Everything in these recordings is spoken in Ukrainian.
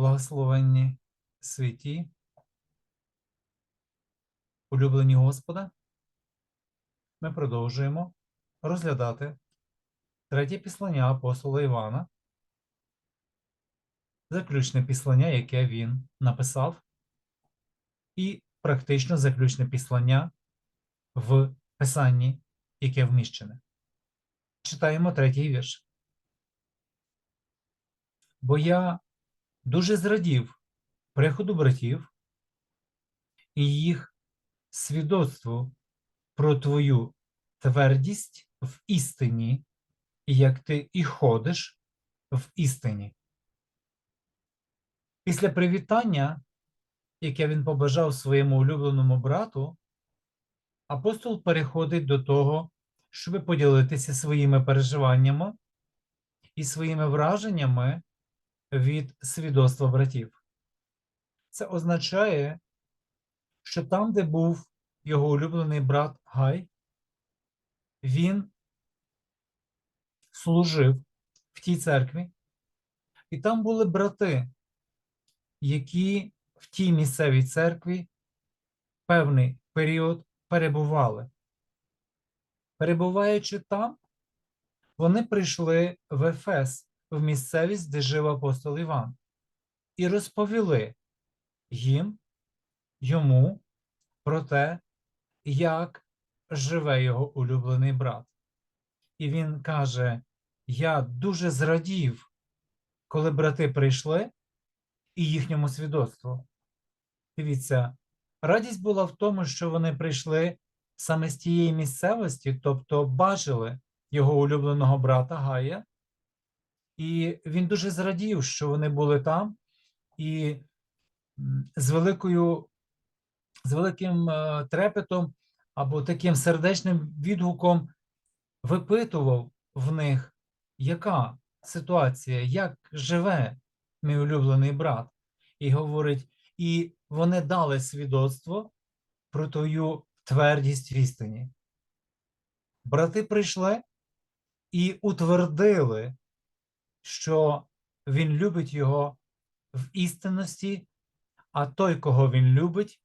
Благословенні святі, улюблені Господа, ми продовжуємо розглядати третє післання апостола Івана, заключне післання, яке він написав, і практично заключне післання в Писанні, яке вміщене. Читаємо третій вірш. Бо я дуже зрадів приходу братів і їх свідоцтву про твою твердість в істині, як ти і ходиш в істині. Після привітання, яке він побажав своєму улюбленому брату, апостол переходить до того, щоб поділитися своїми переживаннями і своїми враженнями від свідоцтва братів. Це означає, що там, де був його улюблений брат Гай, він служив в тій церкві, і там були брати, які в тій місцевій церкві певний період перебували. Перебуваючи там, вони прийшли в Ефес, в місцевість, де жив апостол Іван, і розповіли їм, йому про те, як живе його улюблений брат. І він каже: Я дуже зрадів, коли брати прийшли і їхньому свідоцтву. Дивіться, радість була в тому, що вони прийшли саме з тієї місцевості, тобто бачили його улюбленого брата Гая, і він дуже зрадів, що вони були там, і з великою, з великим е, трепетом або таким сердечним відгуком випитував в них, яка ситуація, як живе мій улюблений брат, і говорить, і вони дали свідоцтво про твою твердість в істині. Брати прийшли і утвердили, що він любить його в істинності, а той, кого він любить,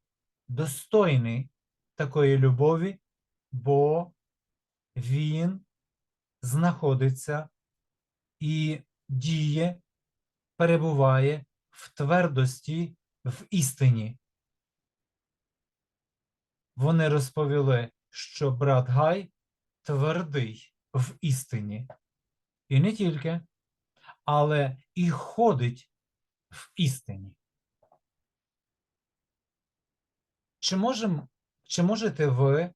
достойний такої любові, бо він знаходиться і діє, перебуває в твердості, в істині. Вони розповіли, що брат Гай твердий в істині. І не тільки, але і ходить в істині. Чи, можем, чи можете ви,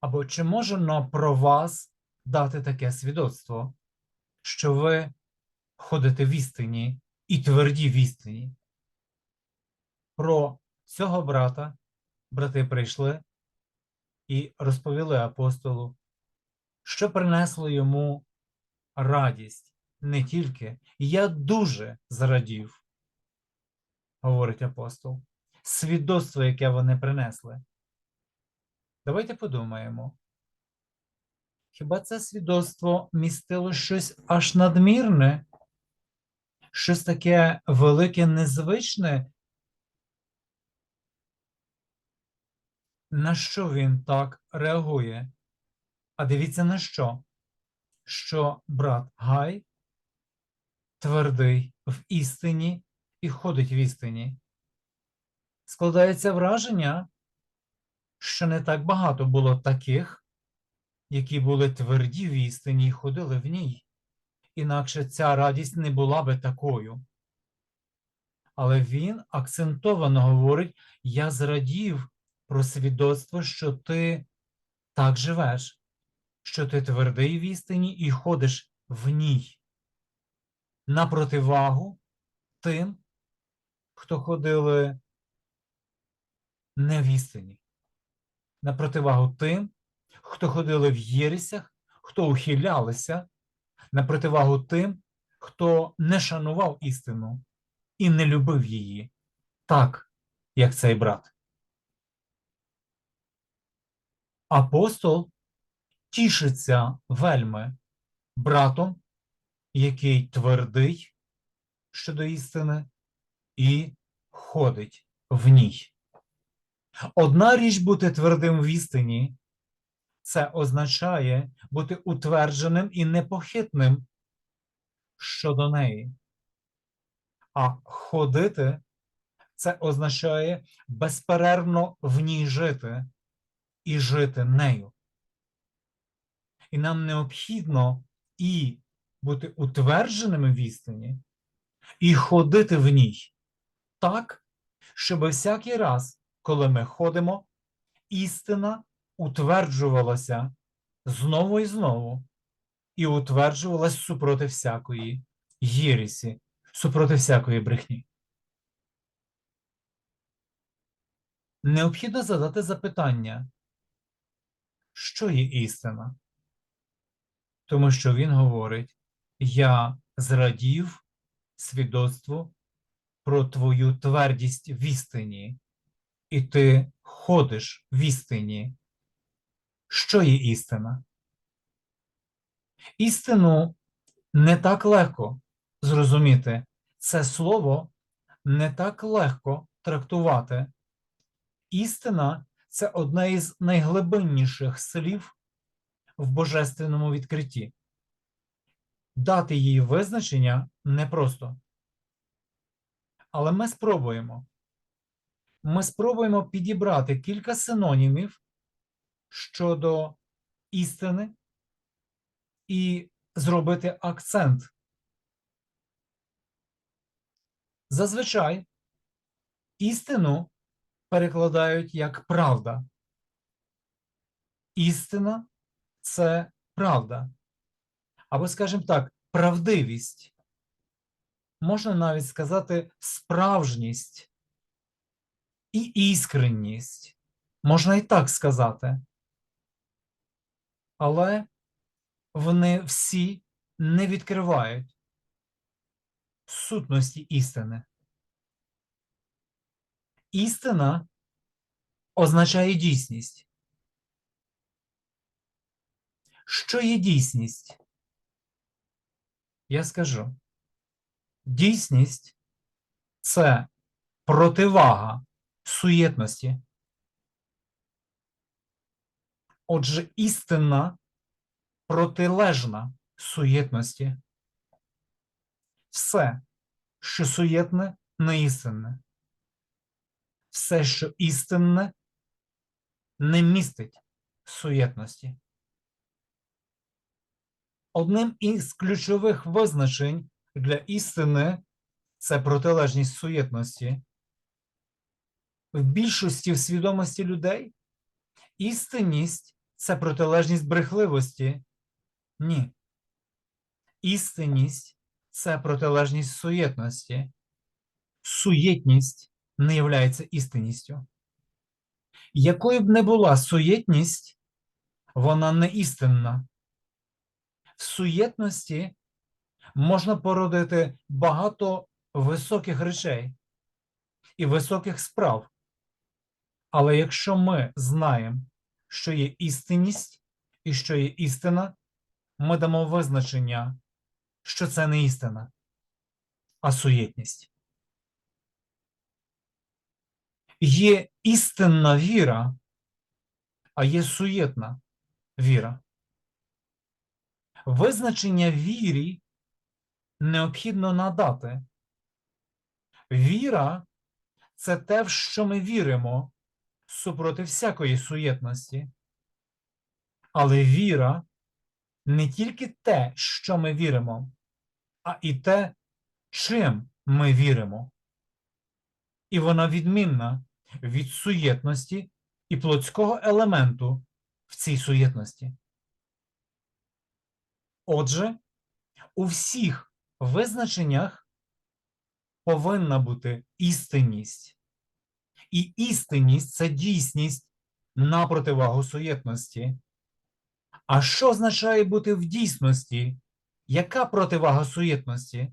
або чи можемо про вас дати таке свідоцтво, що ви ходите в істині і тверді в істині? Про цього брата брати прийшли і розповіли апостолу, що принесло йому радість не тільки, я дуже зрадів, говорить апостол, свідоцтво, яке вони принесли. Давайте подумаємо. Хіба це свідоцтво містило щось аж надмірне, щось таке велике, незвичне? На що він так реагує? А дивіться на що? Що брат Гай твердий в істині і ходить в істині. Складається враження, що не так багато було таких, які були тверді в істині і ходили в ній. Інакше ця радість не була би такою. Але він акцентовано говорить: я зрадів про свідоцтво, що ти так живеш, що ти твердий в істині і ходиш в ній. На противагу тим, хто ходили не в істині. На противагу тим, хто ходили в єресях, хто ухилялися, на противагу тим, хто не шанував істину і не любив її, так, як цей брат. Апостол тішиться вельми братом, який твердий щодо істини і ходить в ній. Одна річ бути твердим в істині, це означає бути утвердженим і непохитним щодо неї. А ходити це означає безперервно в ній жити і жити нею. І нам необхідно і бути утвердженими в істині, і ходити в ній так, щоб всякий раз, коли ми ходимо, істина утверджувалася знову і знову, і утверджувалась супроти всякої єресі, супроти всякої брехні. Необхідно задати запитання, що є істина? Тому що він говорить: Я зрадів свідоцтву про твою твердість в істині, і ти ходиш в істині. Що є істина? Істину не так легко зрозуміти. Це слово не так легко трактувати. Істина це одне із найглибинніших слів в божественному відкритті. Дати їй визначення непросто. Але ми спробуємо. Ми спробуємо підібрати кілька синонімів щодо істини і зробити акцент. Зазвичай істину перекладають як правда. Істина це правда. Або, скажімо так, правдивість. Можна навіть сказати справжність і іскренність. Можна і так сказати. Але вони всі не відкривають сутності істини. Істина означає дійсність. Що є дійсність? Я скажу. Дійсність це противага суєтності. Отже, істина протилежна суєтності. Все, що суєтне, не істинне. Все, що істинне, не містить суєтності. Одним із ключових визначень для істини це протилежність суєтності. В більшості в свідомості людей істинність це протилежність брехливості. Ні. Істинність це протилежність суєтності. Суєтність не є істинністю. Якою б не була суєтність, вона не істинна. Суєтності можна породити багато високих речей і високих справ. Але якщо ми знаємо, що є істинність і що є істина, ми дамо визначення, що це не істина, а суєтність. Є істинна віра, а є суєтна віра. Визначення вірі необхідно надати. Віра це те, в що ми віримо супроти всякої суєтності. Але віра не тільки те, що ми віримо, а і те, чим ми віримо. І вона відмінна від суєтності і плотського елементу в цій суєтності. Отже, у всіх визначеннях повинна бути істинність. І істинність це дійсність на противагу суєтності. А що означає бути в дійсності? Яка противага суєтності?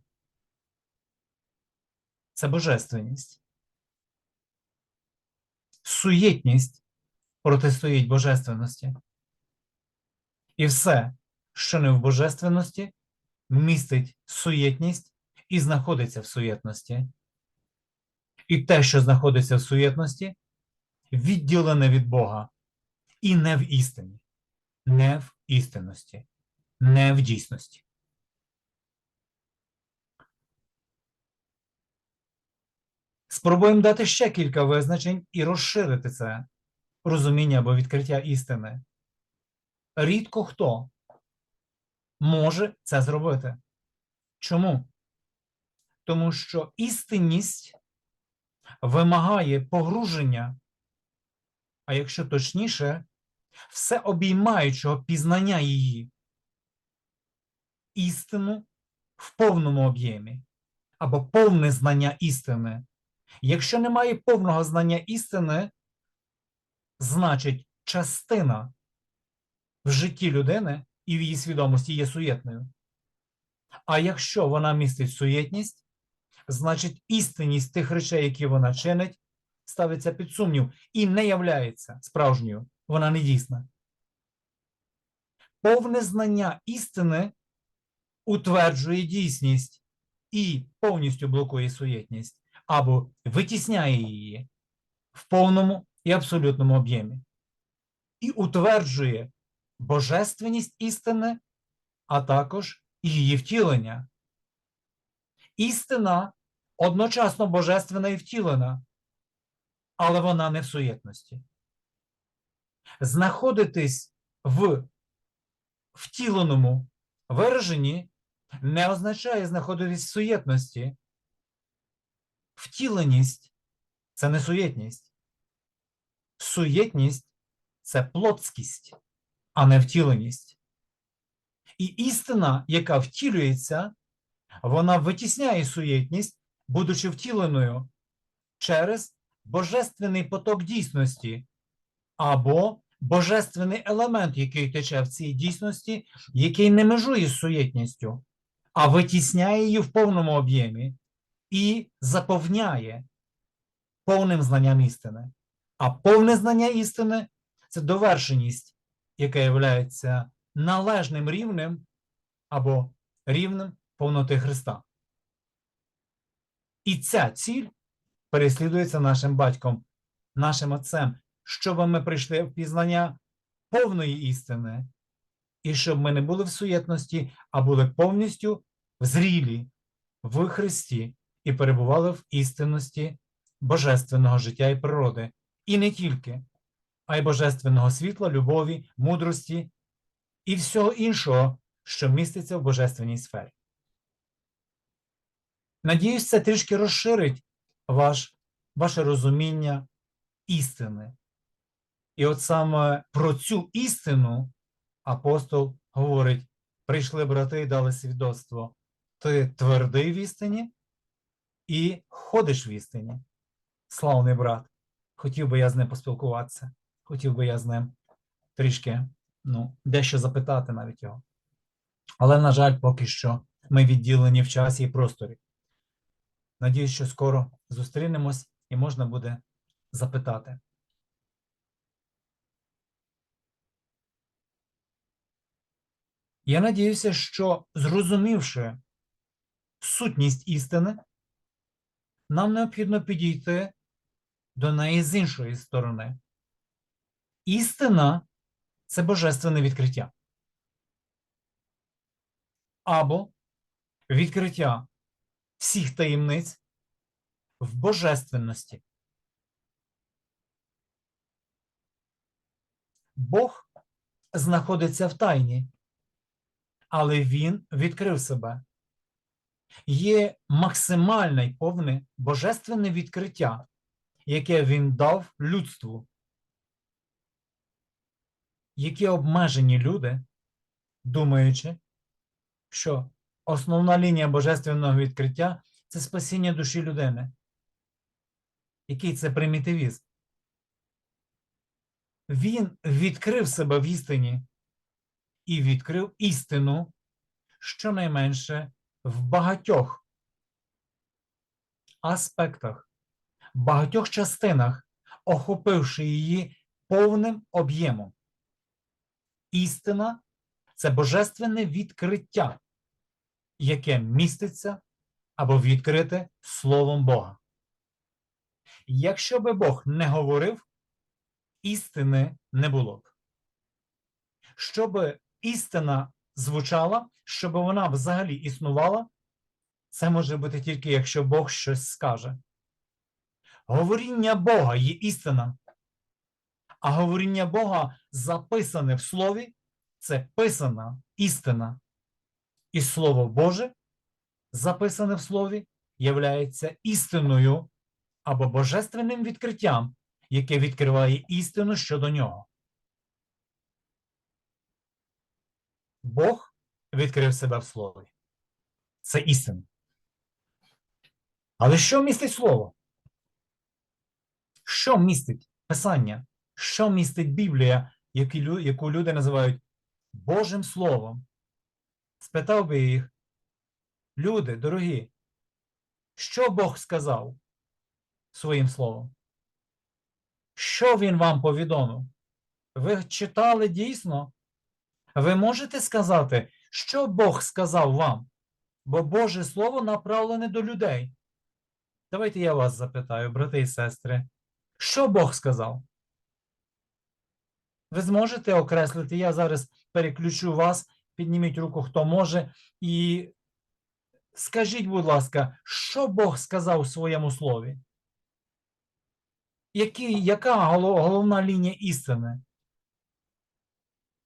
Це божественність. Суєтність протистоїть божественності. І все, що не в божественності, містить суєтність і знаходиться в суєтності. І те, що знаходиться в суєтності, відділене від Бога і не в істині, не в істинності, не в дійсності. Спробуємо дати ще кілька визначень і розширити це розуміння або відкриття істини. Рідко хто може це зробити. Чому? Тому що істинність вимагає погруження, а якщо точніше, все обіймаючого пізнання її, істину в повному об'ємі або повне знання істини. Якщо немає повного знання істини, значить частина в житті людини і в її свідомості є суєтною. А якщо вона містить суєтність, значить істинність тих речей, які вона чинить, ставиться під сумнів і не являється справжньою, вона не дійсна. Повне знання істини утверджує дійсність і повністю блокує суєтність або витісняє її в повному і абсолютному об'ємі, і утверджує божественність істини, а також її втілення. Істина одночасно божественна і втілена, але вона не в суєтності. Знаходитись в втіленому вираженні не означає знаходитись в суєтності. Втіленість це не суєтність. Суєтність це плотськість, а не втіленість. І істина, яка втілюється, вона витісняє суєтність, будучи втіленою через божественний поток дійсності або божественний елемент, який тече в цій дійсності, який не межує з суєтністю, а витісняє її в повному об'ємі і заповняє повним знанням істини. А повне знання істини це довершеність, яка є належним рівнем або рівнем повноти Христа. І ця ціль переслідується нашим батьком, нашим отцем, щоб ми прийшли в пізнання повної істини, і щоб ми не були в суєтності, а були повністю зрілі в Христі і перебували в істинності божественного життя і природи. І не тільки, а й божественного світла, любові, мудрості і всього іншого, що міститься в божественній сфері. Надіюсь, це трішки розширить ваш, ваше розуміння істини. І от саме про цю істину апостол говорить: прийшли брати і дали свідоцтво. Ти твердий в істині і ходиш в істині. Славний брат. Хотів би я з ним поспілкуватися, хотів би я з ним трішки ну, дещо запитати навіть його. Але, на жаль, поки що ми відділені в часі і просторі. Надіюсь, що скоро зустрінемось і можна буде запитати. Я надіюся, що зрозумівши сутність істини, нам необхідно підійти до неї з іншої сторони. Істина це божественне відкриття. Або відкриття всіх таємниць в божественності. Бог знаходиться в тайні, але Він відкрив себе. Є максимальне й повне божественне відкриття, яке він дав людству. Які обмежені люди, думаючи, що основна лінія божественного відкриття це спасіння душі людини. Який це примітивізм? Він відкрив себе в істині і відкрив істину щонайменше в багатьох аспектах, багатьох частинах, охопивши її повним об'ємом. Істина це божественне відкриття яке міститься або відкрите Словом Бога. Якщо би Бог не говорив, істини не було б. Щоб істина звучала, щоб вона взагалі існувала, це може бути тільки якщо Бог щось скаже. Говоріння Бога є істина, а говоріння Бога записане в слові це писана істина. І Слово Боже, записане в слові, являється істиною або божественним відкриттям, яке відкриває істину щодо нього. Бог відкрив себе в слові. Це істина. Але що містить слово? Що містить Писання? Що містить Біблія, яку люди називають Божим Словом? Спитав би їх, люди, дорогі, що Бог сказав своїм словом? Що Він вам повідомив? Ви читали дійсно? Ви можете сказати, що Бог сказав вам? Бо Боже Слово направлене до людей. Давайте я вас запитаю, брати і сестри, що Бог сказав? Ви зможете окреслити, я зараз переключу вас, підніміть руку, хто може, і скажіть, будь ласка, що Бог сказав у своєму слові? Які, яка голо- головна лінія істини?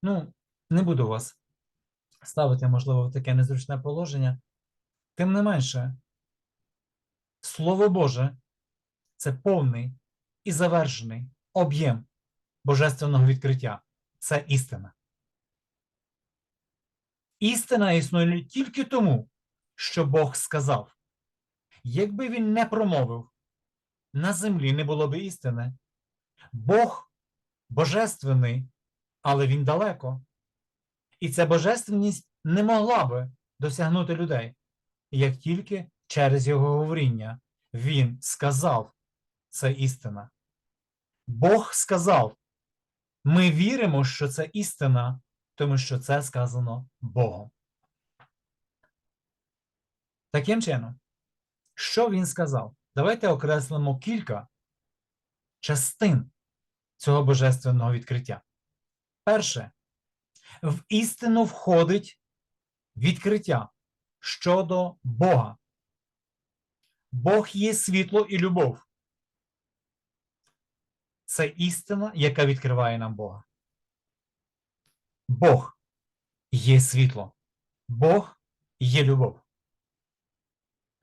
Ну, не буду вас ставити, можливо, в таке незручне положення. Тим не менше, Слово Боже це повний і завершений об'єм божественного відкриття. Це істина. Істина існує тільки тому, що Бог сказав. Якби він не промовив, на землі не було б істини. Бог божественний, але він далеко. І ця божественність не могла би досягнути людей, як тільки через його говоріння він сказав це істина. Бог сказав, ми віримо, що це істина, тому що це сказано Богом. Таким чином, що він сказав? Давайте окреслимо кілька частин цього божественного відкриття. Перше, в істину входить відкриття щодо Бога. Бог є світло і любов. Це істина, яка відкриває нам Бога. Бог є світло. Бог є любов.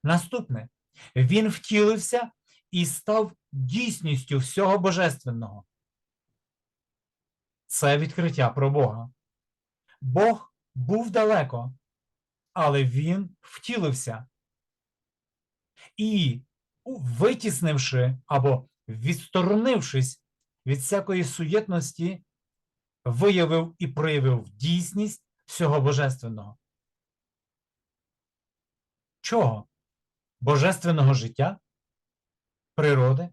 Наступне. Він втілився і став дійсністю всього божественного. Це відкриття про Бога. Бог був далеко, але він втілився. І, витіснивши або відсторонившись від всякої суєтності, виявив і проявив дійсність всього божественного. Чого? Божественного життя, природи,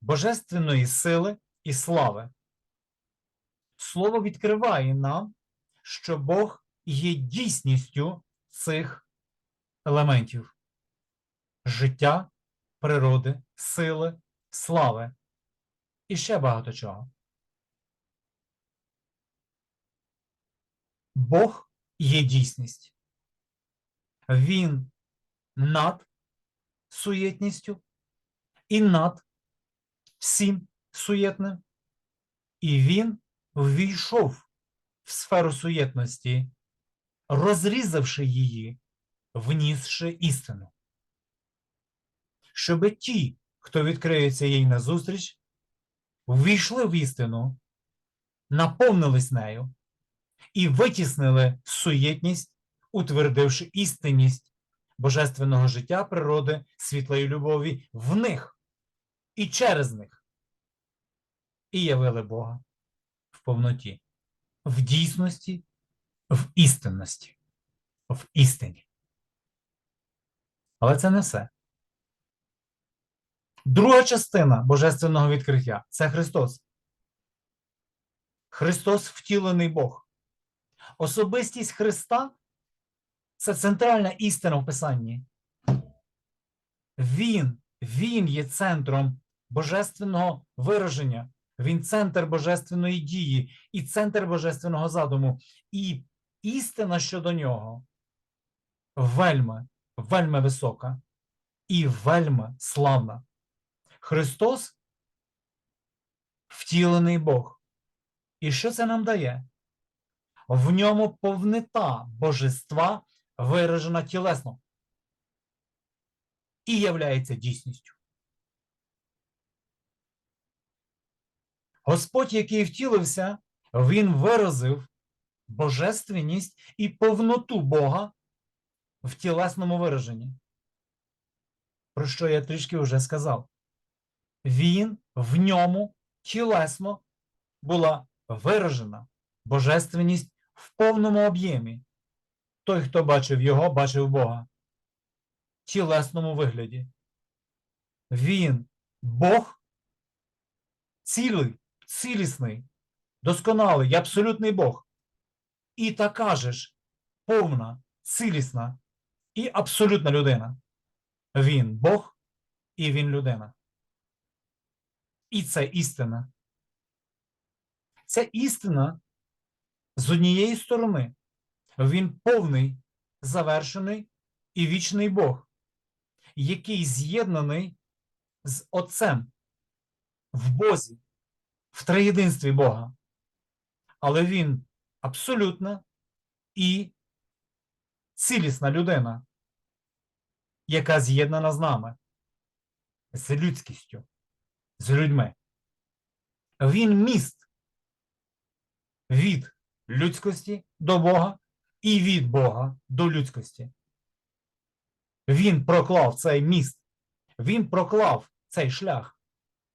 божественної сили і слави. Слово відкриває нам, що Бог є дійсністю цих елементів життя, природи, сили, слави і ще багато чого. Бог є дійсність. Він над суєтністю і над всім суєтним, і він ввійшов в сферу суєтності, розрізавши її, внісши істину. Щоби ті, хто відкриється їй назустріч, ввійшли в істину, наповнились нею і витіснили суєтність, утвердивши істинність божественного життя, природи, світла і любові в них і через них, і явили Бога в повноті, в дійсності, в істинності, в істині. Але це не все. Друга частина божественного відкриття це Христос. Христос втілений Бог. Особистість Христа це центральна істина в Писанні. Він Він є центром божественного вираження, він центр божественної дії і центр божественного задуму. І істина щодо нього вельми, вельми висока і вельми славна. Христос втілений Бог. І що це нам дає? В ньому повнота божества виражена тілесно і являється дійсністю. Господь, який втілився, він виразив божественність і повноту Бога в тілесному вираженні. Про що я трішки вже сказав. Він в ньому тілесно була виражена божественність в повному об'ємі. Той, хто бачив його, бачив Бога. В тілесному вигляді. Він Бог цілий, цілісний, досконалий, і абсолютний Бог. І така же ж повна, цілісна і абсолютна людина. Він Бог і він людина. І це істина. Ця істина з однієї сторони, він повний, завершений і вічний Бог, який з'єднаний з Отцем в Бозі, в триєдинстві Бога. Але він абсолютна і цілісна людина, яка з'єднана з нами, з людськістю, з людьми. Він міст від людськості до Бога і від Бога до людськості. Він проклав цей міст, він проклав цей шлях.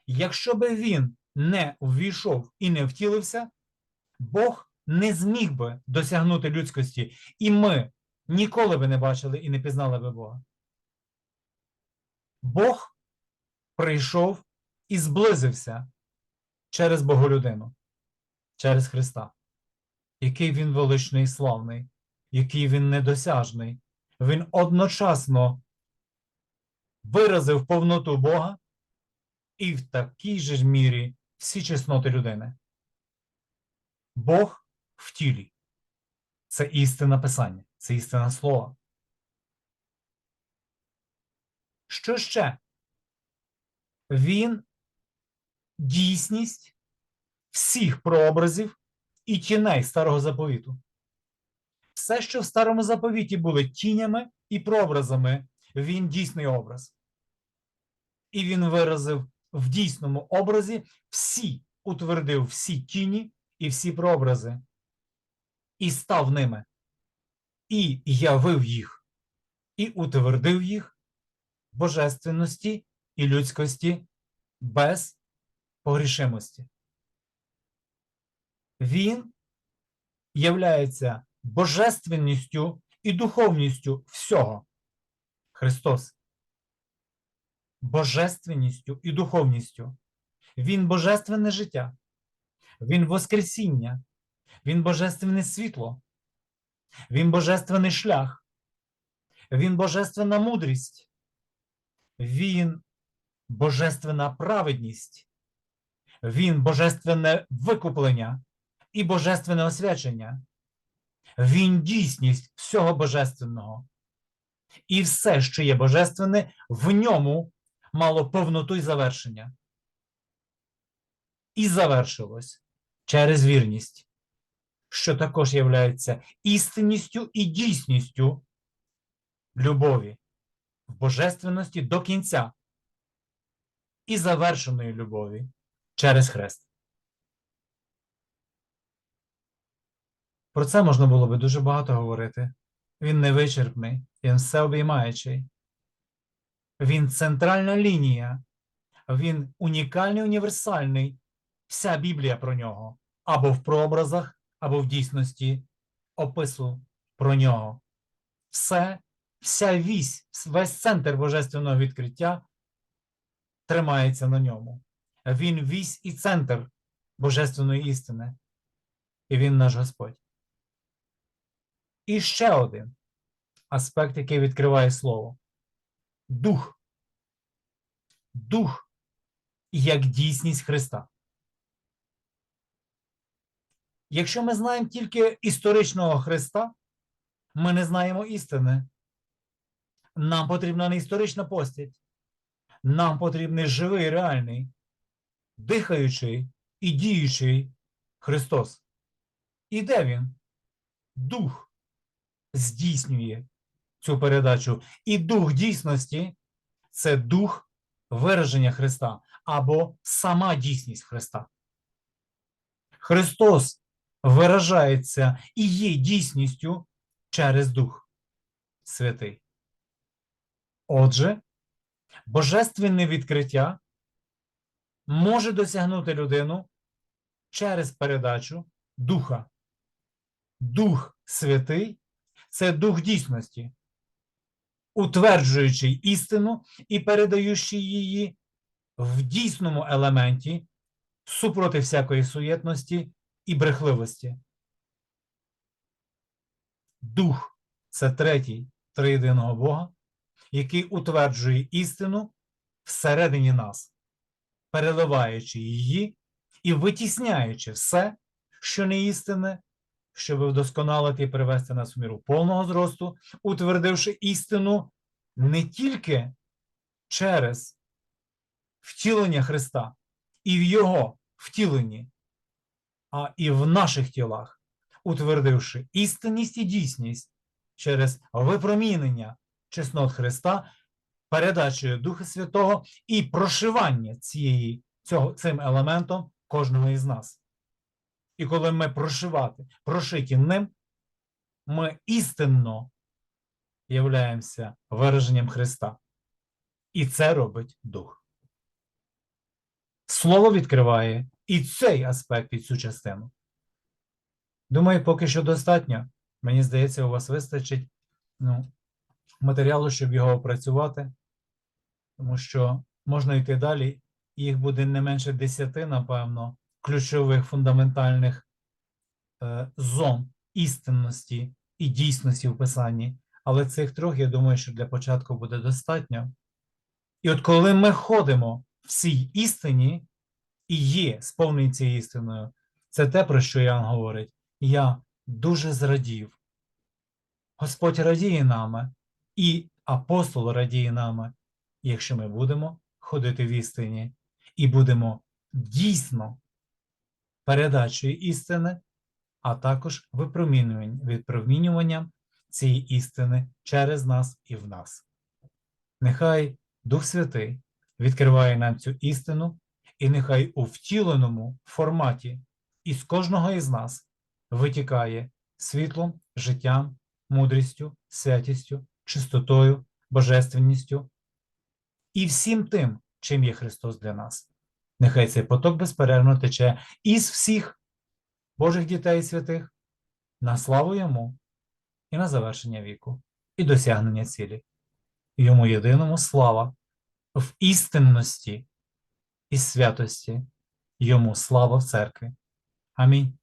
Якщо би він не ввійшов і не втілився, Бог не зміг би досягнути людськості, і ми ніколи би не бачили і не пізнали би Бога. Бог прийшов і зблизився через Боголюдину, через Христа, який він величний і славний, який він недосяжний. Він одночасно виразив повноту Бога і в такій же ж мірі всі чесноти людини. Бог в тілі. Це істина Писання, це істина слова. Що ще? Він дійсність всіх прообразів і тіней старого заповіту. Все, що в старому заповіті були тінями і прообразами, він дійсний образ. І він виразив в дійсному образі всі, утвердив всі тіні і всі прообрази, і став ними, і явив їх, і утвердив їх божественності і людськості без погрішимості. Він являється божественністю і духовністю всього. Христос. Божественністю і духовністю. Він божественне життя, Він Воскресіння, Він божественне світло, Він божественний шлях, Він божественна мудрість, Він божественна праведність, Він божественне викуплення і божественне освячення. Він дійсність всього божественного. І все, що є божественне, в ньому мало повноту і завершення. І завершилось через вірність, що також є істинністю і дійсністю любові в божественності до кінця і завершеної любові через хрест. Про це можна було би дуже багато говорити. Він невичерпний, він всеобіймаючий. Він центральна лінія, він унікальний, універсальний. Вся Біблія про нього або в прообразах, або в дійсності опису про нього. Все, вся вісь, весь центр божественного відкриття тримається на ньому. Він вісь і центр божественної істини. І він наш Господь. І ще один аспект, який відкриває слово дух. дух як дійсність Христа. Якщо ми знаємо тільки історичного Христа, ми не знаємо істини. Нам потрібна не історична постать. Нам потрібний живий, реальний, дихаючий і діючий Христос. І де він? Дух здійснює цю передачу. І дух дійсності це дух вираження Христа або сама дійсність Христа. Христос виражається і є дійсністю через Дух Святий. Отже, божественне відкриття може досягнути людину через передачу Духа. Дух Святий це дух дійсності, утверджуючий істину і передаючий її в дійсному елементі супроти всякої суєтності і брехливості. Дух це третій триєдиного Бога, який утверджує істину всередині нас, переливаючи її і витісняючи все, що не істинне, щоб вдосконалити і привести нас в міру повного зросту, утвердивши істину не тільки через втілення Христа і в Його втіленні, а і в наших тілах, утвердивши істинність і дійсність через випромінення чеснот Христа, передачею Духа Святого і прошивання цієї, цього, цим елементом кожного із нас. І коли ми прошивати, прошиті ним, ми істинно являємося вираженням Христа. І це робить Дух. Слово відкриває і цей аспект, і цю частину. Думаю, поки що достатньо. Мені здається, у вас вистачить ну, матеріалу, щоб його опрацювати, тому що можна йти далі, їх буде не менше десяти, напевно, ключових фундаментальних е, зон істинності і дійсності в писанні. Але цих трьох, я думаю, що для початку буде достатньо. І от коли ми ходимо в цій істині і є сповнені цією істиною, це те, про що Ян говорить. Я дуже зрадів. Господь радіє нами, і апостол радіє нами, якщо ми будемо ходити в істині і будемо дійсно передачею істини, а також випромінюванням, цієї істини через нас і в нас. Нехай Дух Святий відкриває нам цю істину, і нехай у втіленому форматі із кожного із нас витікає світлом, життям, мудрістю, святістю, чистотою, божественністю і всім тим, чим є Христос для нас. Нехай цей поток безперервно тече із всіх Божих дітей і святих на славу йому і на завершення віку, і досягнення цілі. Йому єдиному слава в істинності і святості, йому слава в церкві. Амінь.